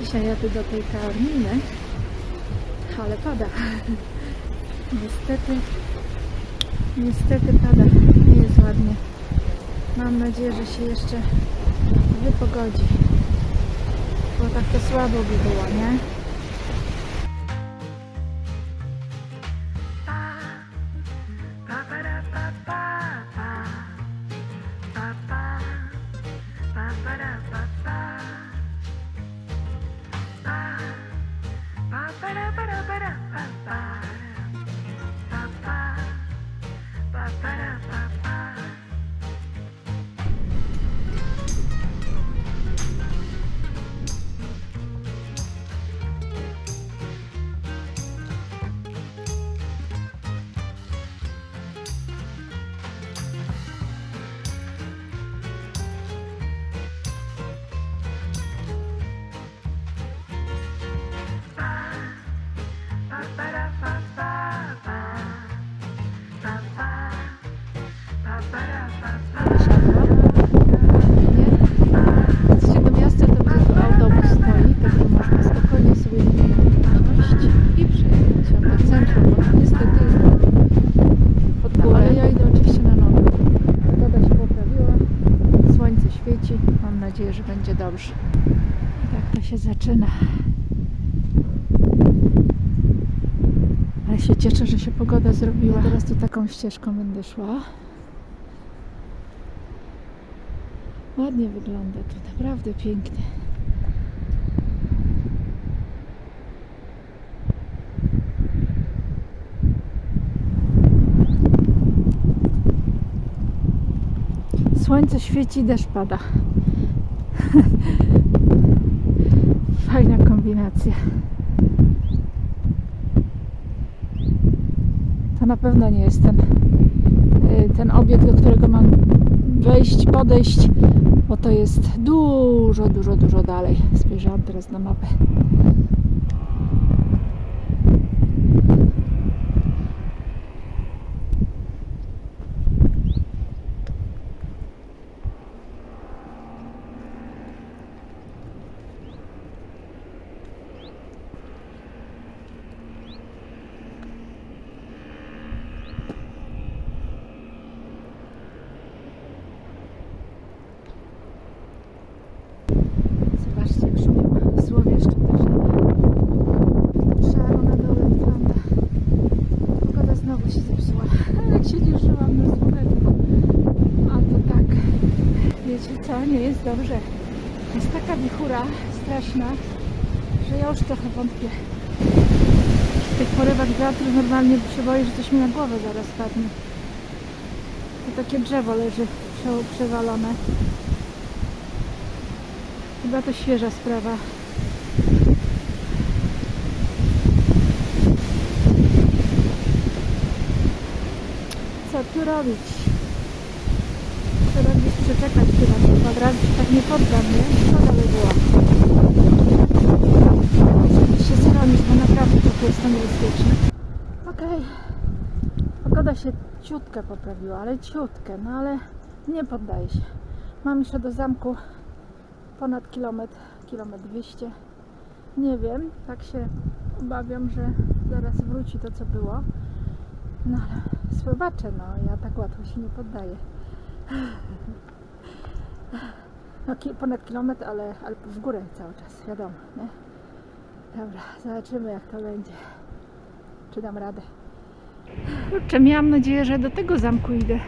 Dzisiaj jadę do tej karminy, ale pada. Niestety, niestety pada. Nie jest ładnie. Mam nadzieję, że się jeszcze wypogodzi. Bo tak to słabo by było, nie? Zaczyna. Ale się cieszę, że się pogoda zrobiła. Ja teraz tu taką ścieżką będę szła. Ładnie wygląda tu, naprawdę pięknie. Słońce świeci, deszcz pada. Fajna kombinacja. To na pewno nie jest ten, y, ten obiekt, do którego mam wejść, podejść, bo to jest dużo, dużo, dużo dalej. Spojrzałam teraz na mapę. Zobaczcie, jak szumią złowieszcze też. Szaro na dole wygląda. Pogoda znowu się zepsuła. Jak się cieszyłam na słoneczko. A to tak. Wiecie co? Nie jest dobrze. Jest taka wichura straszna, że ja już trochę wątpię. W tych porywach wiatru normalnie się boję, że coś mi na głowę zaraz padnie. To takie drzewo leży prze- przewalone. Chyba to świeża sprawa. Co tu robić? Przeczekać tyle, bo od tak nie poddam, nie? Co dalej było? Muszę się schronić, bo naprawdę to jest to niebezpieczne. Okej. Pogoda się ciutkę poprawiła, ale ciutkę, no ale nie poddaję się. Mam jeszcze do zamku ponad kilometr, kilometr 200. Nie wiem, tak się obawiam, że zaraz wróci to, co było. No ale zobaczę, no ja tak łatwo się nie poddaję. No ponad kilometr, ale, ale w górę cały czas, wiadomo, nie? Dobra, zobaczymy jak to będzie. Czy dam radę. Kurczę, miałam nadzieję, że do tego zamku idę.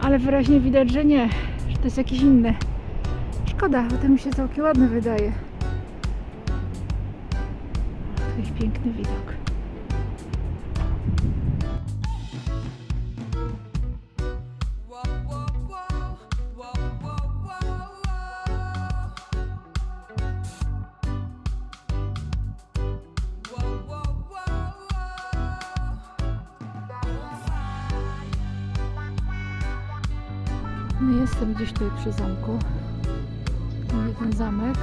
Ale wyraźnie widać, że nie, że to jest jakiś inny. Szkoda, bo ten mi się całkiem ładny wydaje. Jakiś piękny widok. Gdzieś tutaj przy zamku. Nie ten zamek.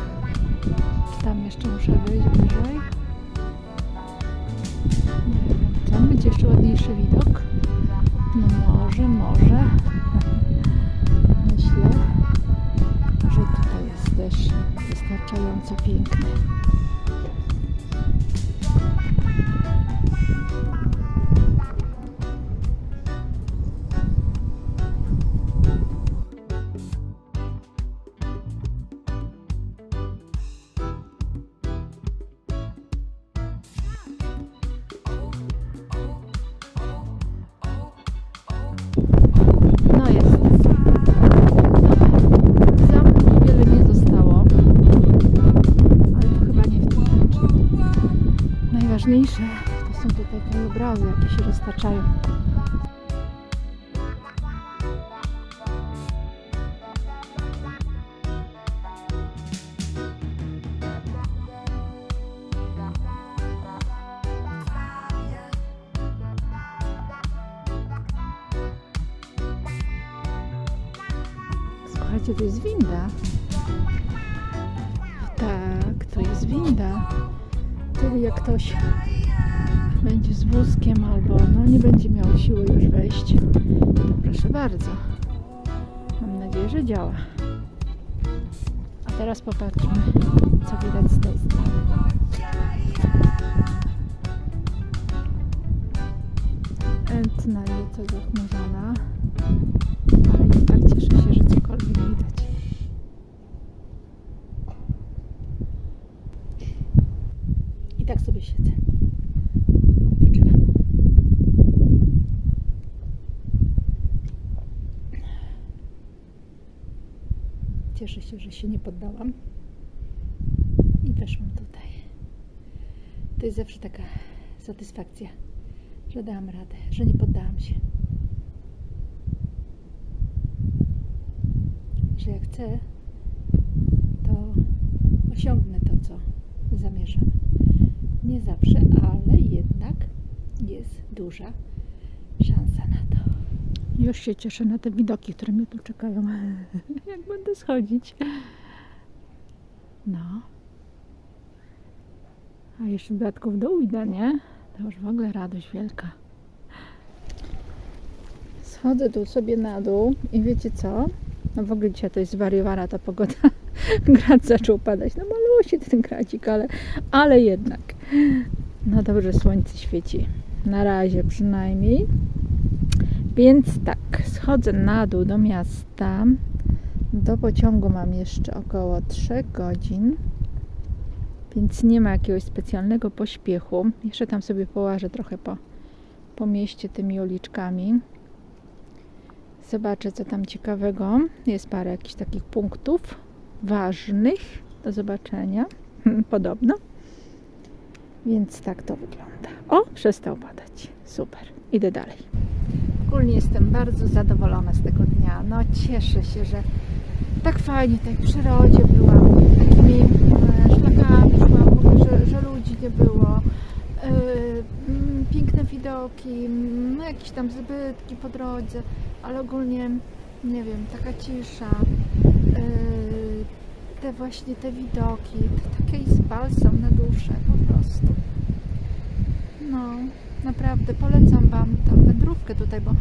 Tam jeszcze muszę wyjść wiem, tam będzie jeszcze ładniejszy widok. No może, może. Myślę, że tutaj jest też wystarczająco piękny. Najważniejsze to są tutaj krajobrazy, jakie się roztaczają. Słuchajcie, to jest winda. Czyli jak ktoś będzie z wózkiem albo no, nie będzie miał siły już wejść, to proszę bardzo. Mam nadzieję, że działa. A teraz popatrzmy, co widać z tej strony. Etna nieco zachmurzona, ale i tak cieszę się, że cokolwiek widać. I tak sobie siedzę. Cieszę się, że się nie poddałam. I weszłam tutaj. To jest zawsze taka satysfakcja, że dałam radę, że nie poddałam się. Że jak chcę, to osiągnę to, co zamierzam. Nie zawsze, ale jednak jest duża szansa na to. Już się cieszę na te widoki, które mnie tu czekają. Jak będę schodzić. No. A jeszcze w dodatku w dół idę, nie? To już w ogóle radość wielka. Schodzę tu sobie na dół i wiecie co? No w ogóle dzisiaj to jest zwariowana ta pogoda. Grad zaczął padać. No malusi ten gracik, ale, ale jednak. No dobrze, słońce świeci. Na razie przynajmniej. Więc tak, schodzę na dół do miasta. Do pociągu mam jeszcze około 3 godzin. Więc nie ma jakiegoś specjalnego pośpiechu. Jeszcze tam sobie połażę trochę po, po mieście tymi uliczkami. Zobaczę, co tam ciekawego. Jest parę jakichś takich punktów ważnych do zobaczenia. Podobno. Więc tak to wygląda. O, przestał padać. Super. Idę dalej. Ogólnie jestem bardzo zadowolona z tego dnia. No cieszę się, że tak fajnie w tej przyrodzie byłam. Takimi e, szlakami ogóle, że, że ludzi nie było. E, mm, piękne widoki, mm, no jakieś tam zbytki po drodze, ale ogólnie, nie wiem, taka cisza. E, te właśnie te widoki, to taki balsam na duszę prostu. No, naprawdę polecam Wam tą wędrówkę tutaj, bo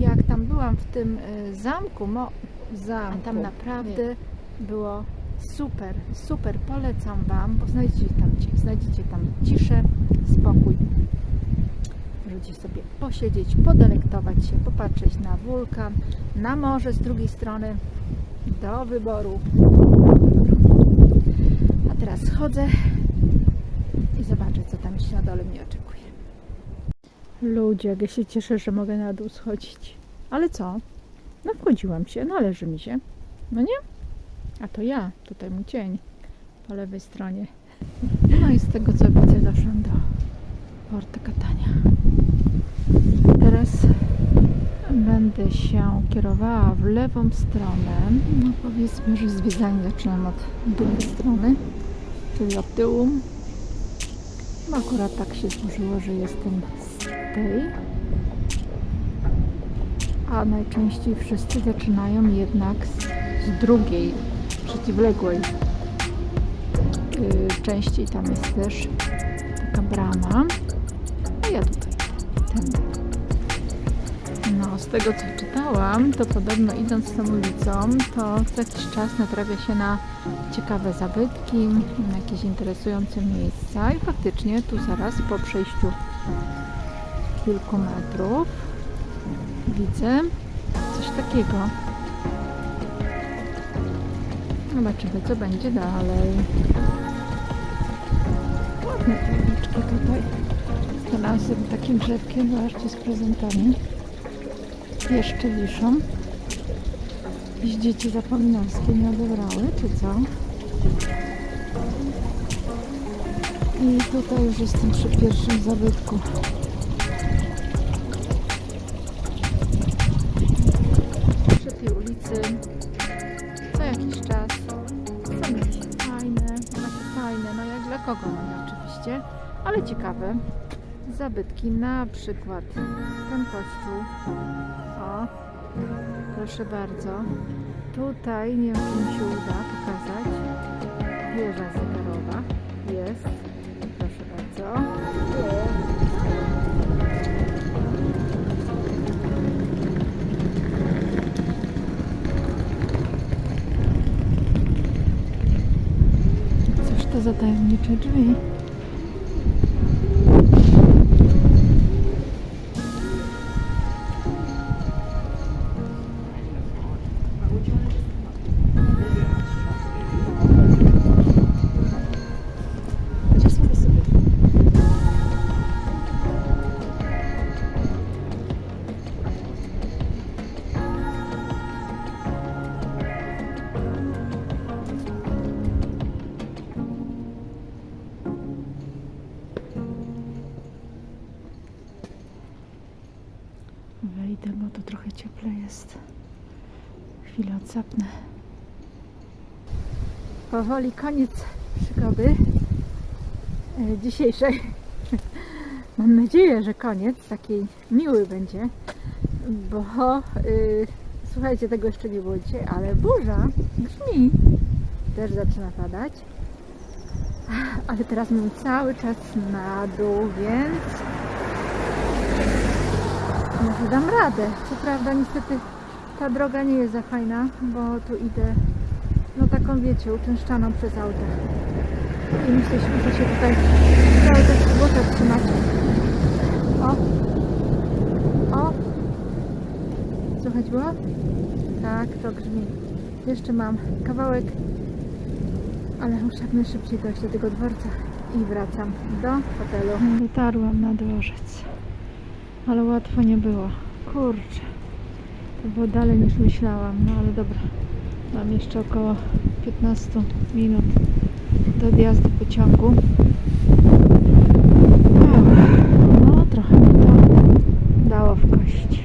jak tam byłam w tym y, zamku, mo, Zamku. tam naprawdę było super, super, polecam Wam, bo znajdziecie tam, ci- znajdziecie tam ciszę, spokój. Możecie sobie posiedzieć, podelektować się, popatrzeć na wulkan, na morze z drugiej strony, do wyboru. A teraz chodzę jeszcze na dole mnie oczekuje. Ludzie, jak ja się cieszę, że mogę na dół schodzić. Ale co? No wchodziłam się, należy mi się. No nie? A to ja, tutaj mój cień po lewej stronie. No i z tego co widzę doszłam do Porta Catania. Teraz będę się kierowała w lewą stronę. No powiedzmy, że zwiedzanie zaczynam od drugiej strony, czyli od tyłu. Bo akurat tak się złożyło, że jestem z tej. A najczęściej wszyscy zaczynają jednak z, z drugiej, przeciwległej. Yy, częściej tam jest też taka brama. A ja tutaj tędy. Tego co czytałam, to podobno idąc tą ulicą, to co jakiś czas natrafia się na ciekawe zabytki, na jakieś interesujące miejsca i faktycznie tu zaraz po przejściu kilku metrów widzę coś takiego. Zobaczymy co będzie dalej. Ładne tabliczki tutaj. Znalazłem takim drzewkiem, zobaczcie, z prezentami. Jeszcze wiszą. Jakieś dzieci zapominalskie nie odebrały, czy co? I tutaj już jestem przy pierwszym zabytku. Przy tej ulicy co jakiś czas są jakieś fajne, znaczy fajne, no jak dla kogo no nie oczywiście, ale ciekawe zabytki, na przykład ten kościół. O, proszę bardzo. Tutaj nie wiem, czy mi się uda pokazać. Wieża zegarowa jest. Proszę bardzo. Cóż to za tajemnicze drzwi? Chwilę odsapnę. Powoli koniec przygody e, dzisiejszej. Mam nadzieję, że koniec taki miły będzie, bo y, słuchajcie, tego jeszcze nie było dzisiaj, ale burza grzmi. Też zaczyna padać. Ale teraz mam cały czas na dół, więc może dam radę. Co prawda niestety ta droga nie jest za fajna, bo tu idę no taką wiecie, uczęszczaną przez auta. I się- muszę się tutaj cały czas złota trzymać. O! O! Słychać było? Tak, to grzmi. Jeszcze mam kawałek, ale muszę jak najszybciej dojść do tego dworca i wracam do hotelu. Dotarłam na dworzec ale łatwo nie było. Kurczę, to było dalej niż myślałam, no ale dobra. Mam jeszcze około 15 minut do odjazdu pociągu. No, trochę mi to dało w kość.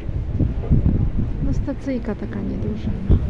No, stacyjka taka nieduża. No.